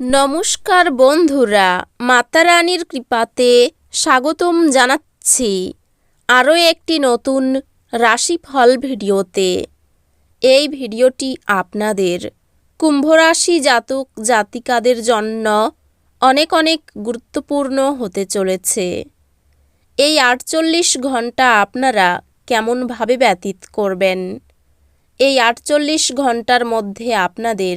নমস্কার বন্ধুরা, মাতারানীর কৃপাতে স্বাগতম জানাচ্ছি আরও একটি নতুন রাশিফল ভিডিওতে। এই ভিডিওটি আপনাদের কুম্ভরাশি জাতক জাতিকাদের জন্য অনেক অনেক গুরুত্বপূর্ণ হতে চলেছে। এই আটচল্লিশ ঘণ্টা আপনারা কেমনভাবে ব্যতীত করবেন? এই আটচল্লিশ ঘণ্টার মধ্যে আপনাদের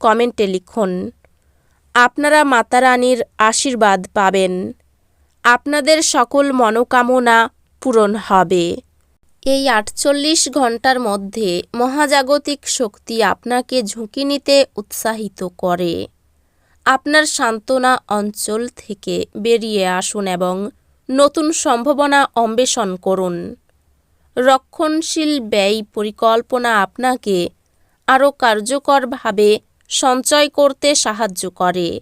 কমেন্টে লিখুন, আপনারা মাতা রানীর আশীর্বাদ পাবেন। আপনাদের সকল মনোকামনা পূরণ হবে। এই আটচল্লিশ ঘণ্টার মধ্যে মহাজাগতিক শক্তি আপনাকে ঝুঁকি নিতে উৎসাহিত করে। আপনার সান্ত্বনা অঞ্চল থেকে বেরিয়ে আসুন এবং নতুন সম্ভাবনা অন্বেষণ করুন। রক্ষণশীল ব্যয় পরিকল্পনা আপনাকে আরও কার্যকরভাবে সঞ্চয় করতে সাহায্য করে।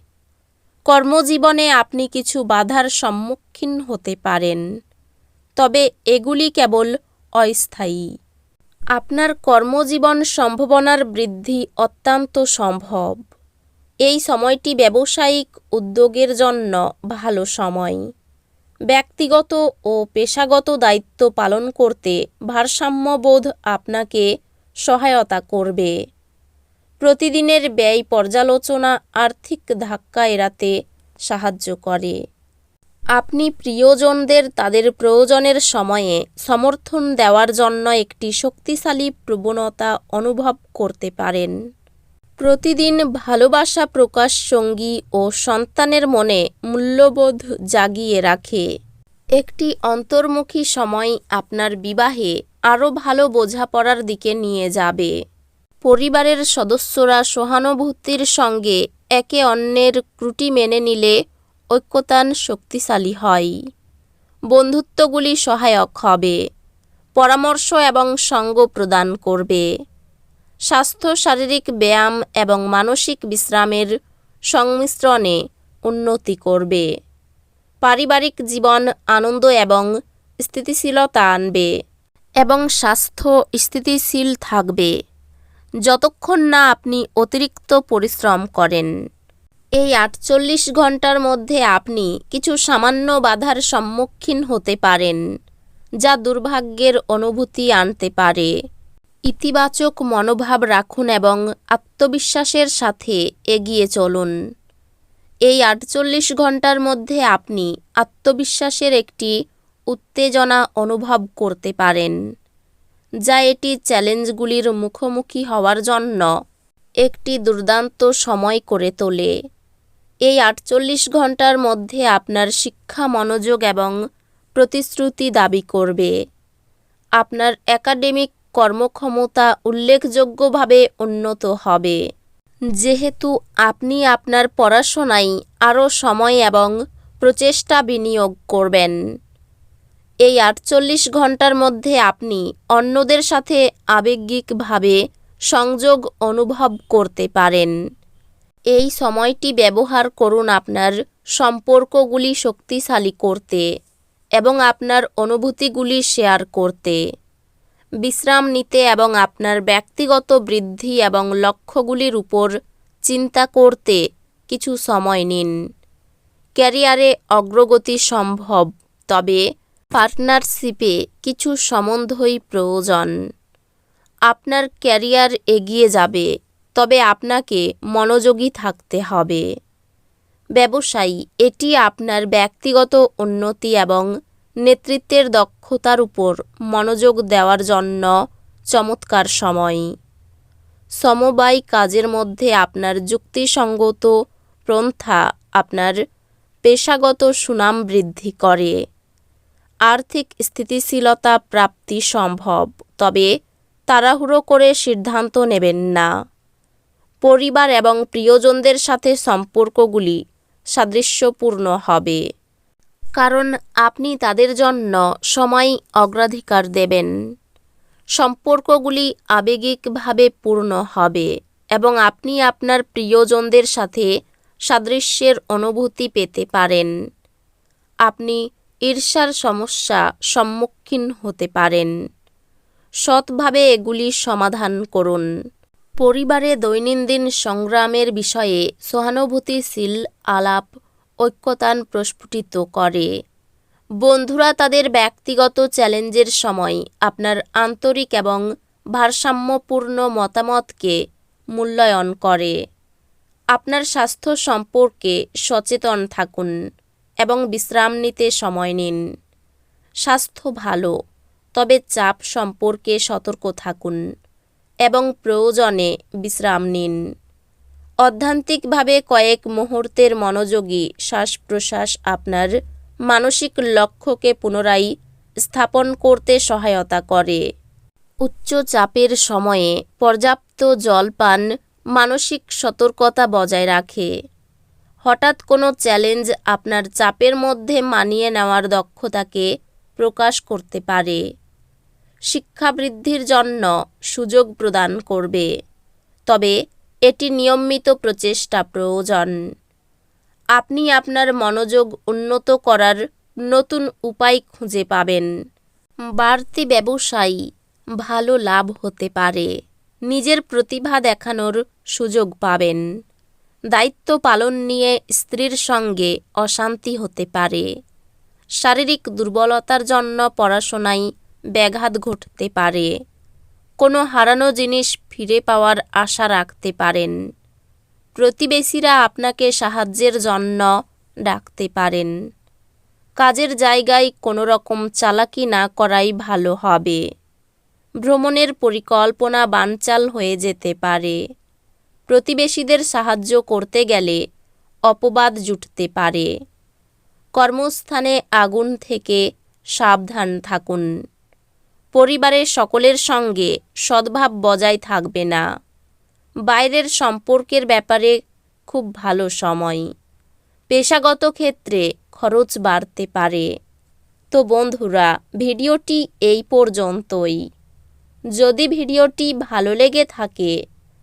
কর্মজীবনে আপনি কিছু বাধার সম্মুখীন হতে পারেন, তবে এগুলি কেবল অস্থায়ী। আপনার কর্মজীবন সম্ভাবনার বৃদ্ধি অত্যন্ত সম্ভব। এই সময়টি ব্যবসায়িক উদ্যোগের জন্য ভালো সময়। ব্যক্তিগত ও পেশাগত দায়িত্ব পালন করতে ভারসাম্যবোধ আপনাকে সহায়তা করবে। প্রতিদিনের ব্যয় পর্যালোচনা, আর্থিক ধাক্কা এড়াতে সাহায্য করে। আপনি প্রিয়জনদের তাদের প্রয়োজনের সময়ে সমর্থন দেওয়ার জন্য একটি শক্তিশালী প্রবণতা অনুভব করতে পারেন। প্রতিদিন ভালোবাসা প্রকাশ সঙ্গী ও সন্তানের মনে মূল্যবোধ জাগিয়ে রাখে। একটি অন্তর্মুখী সময় আপনার বিবাহে আরও ভালো বোঝাপড়ার দিকে নিয়ে যাবে। পরিবারের সদস্যরা সহানুভূতির সঙ্গে একে অন্যের ত্রুটি মেনে নিলে ঐক্যতান শক্তিশালী হয়। বন্ধুত্বগুলি সহায়ক হবে, পরামর্শ এবং সঙ্গ প্রদান করবে। স্বাস্থ্য, শারীরিক ব্যায়াম এবং মানসিক বিশ্রামের সংমিশ্রণে উন্নতি করবে। পারিবারিক জীবন আনন্দ এবং স্থিতিশীলতা আনবে এবং স্বাস্থ্য স্থিতিশীল থাকবে। যতক্ষণ না আপনি অতিরিক্ত পরিশ্রম করেন। এই আটচল্লিশ ঘণ্টার মধ্যে আপনি কিছু সামান্য বাধার সম্মুখীন হতে পারেন, যা দুর্ভাগ্যের অনুভূতি আনতে পারে। ইতিবাচক মনোভাব রাখুন এবং আত্মবিশ্বাসের সাথে এগিয়ে চলুন। এই আটচল্লিশ ঘণ্টার মধ্যে আপনি আত্মবিশ্বাসের একটি উত্তেজনা অনুভব করতে পারেন। যা এটি চ্যালেঞ্জগুলির মুখোমুখি হওয়ার জন্য একটি দুর্দান্ত সময় করে তোলে। এই আটচল্লিশ ঘণ্টার মধ্যে আপনার শিক্ষা, মনোযোগ এবং প্রতিশ্রুতি দাবি করবে। আপনার একাডেমিক কর্মক্ষমতা উল্লেখযোগ্যভাবে উন্নত হবে। যেহেতু আপনি আপনার পড়াশোনায় আরও সময় এবং প্রচেষ্টা বিনিয়োগ করবেন। এই আটচল্লিশ ঘণ্টার মধ্যে আপনি অন্যদের সাথে আবেগিকভাবে সংযোগ অনুভব করতে পারেন। এই সময়টি ব্যবহার করুন আপনার সম্পর্কগুলি শক্তিশালী করতে এবং আপনার অনুভূতিগুলি শেয়ার করতে। বিশ্রাম নিতে এবং আপনার ব্যক্তিগত বৃদ্ধি এবং লক্ষ্যগুলির উপর চিন্তা করতে কিছু সময় নিন। ক্যারিয়ারে অগ্রগতি সম্ভব, তবে পার্টনারশিপে কিছু সম্বন্ধই প্রয়োজন। আপনার ক্যারিয়ার এগিয়ে যাবে, তবে আপনাকে মনোযোগী থাকতে হবে। ব্যবসায়ী, এটি আপনার ব্যক্তিগত উন্নতি এবং নেতৃত্বের দক্ষতার উপর মনোযোগ দেওয়ার জন্য চমৎকার সময়। সমবায় কাজের মধ্যে আপনার যুক্তিসঙ্গত পন্থা আপনার পেশাগত সুনাম বৃদ্ধি করে। আর্থিক স্থিতিশীলতা প্রাপ্তি সম্ভব, তবে তাড়াহুড়ো করে সিদ্ধান্ত নেবেন না। পরিবার এবং প্রিয়জনদের সাথে সম্পর্কগুলি সাদৃশ্যপূর্ণ হবে। কারণ আপনি তাদের জন্য সময় অগ্রাধিকার দেবেন। সম্পর্কগুলি আবেগিকভাবে পূর্ণ হবে এবং আপনি আপনার প্রিয়জনদের সাথে সাদৃশ্যের অনুভূতি পেতে পারেন। আপনি ঈর্ষার সমস্যা সম্মুখীন হতে পারেন। সৎভাবে এগুলি সমাধান করুন। পরিবারে দৈনন্দিন সংগ্রামের বিষয়ে সহানুভূতিশীল আলাপ, ঐক্যতান প্রস্ফুটিত করে। বন্ধুরা, তাদের ব্যক্তিগত চ্যালেঞ্জের সময় আপনার আন্তরিক এবং ভারসাম্যপূর্ণ মতামতকে মূল্যায়ন করে। আপনার স্বাস্থ্য সম্পর্কে সচেতন থাকুন। এবং বিশ্রাম নিতে সময় নিন। স্বাস্থ্য ভালো, তবে চাপ সম্পর্কে সতর্ক থাকুন এবং প্রয়োজনে বিশ্রাম নিন। অধ্যান্তিকভাবে কয়েক মুহূর্তের মনোযোগী শ্বাস প্রশ্বাস আপনার মানসিক লক্ষ্যকে পুনরায় স্থাপন করতে সহায়তা করে। উচ্চ চাপের সময়ে পর্যাপ্ত জল পান মানসিক সতর্কতা বজায় রাখে। হঠাৎ কোনো চ্যালেঞ্জ আপনার চাপের মধ্যে মানিয়ে নেওয়ার দক্ষতাকে প্রকাশ করতে পারে। শিক্ষা বৃদ্ধির জন্য সুযোগ প্রদান করবে। তবে এটি নিয়মিত প্রচেষ্টা প্রয়োজন। আপনি আপনার মনোযোগ উন্নত করার নতুন উপায় খুঁজে পাবেন। বাড়তি ব্যবসায়ী ভালো লাভ হতে পারে। নিজের প্রতিভা দেখানোর সুযোগ পাবেন। দায়িত্ব পালন নিয়ে স্ত্রীর সঙ্গে অশান্তি হতে পারে। শারীরিক দুর্বলতার জন্য পড়াশোনায় ব্যাঘাত ঘটতে পারে। কোনো হারানো জিনিস ফিরে পাওয়ার আশা রাখতে পারেন। প্রতিবেশীরা আপনাকে সাহায্যের জন্য ডাকতে পারেন। কাজের জায়গায় কোনো রকম চালাকি না করাই ভালো হবে। ভ্রমণের পরিকল্পনা বানচাল হয়ে যেতে পারে। প্রতিবেশীদের সাহায্য করতে গেলে অপবাদ জুটতে পারে। কর্মস্থানে আগুন থেকে সাবধান থাকুন। পরিবারের সকলের সঙ্গে সদ্ভাব বজায় থাকবে না। বাইরের সম্পর্কের ব্যাপারে খুব ভালো সময়। পেশাগত ক্ষেত্রে খরচ বাড়তে পারে। তো বন্ধুরা, ভিডিওটি এই পর্যন্তই। যদি ভিডিওটি ভালো লেগে থাকে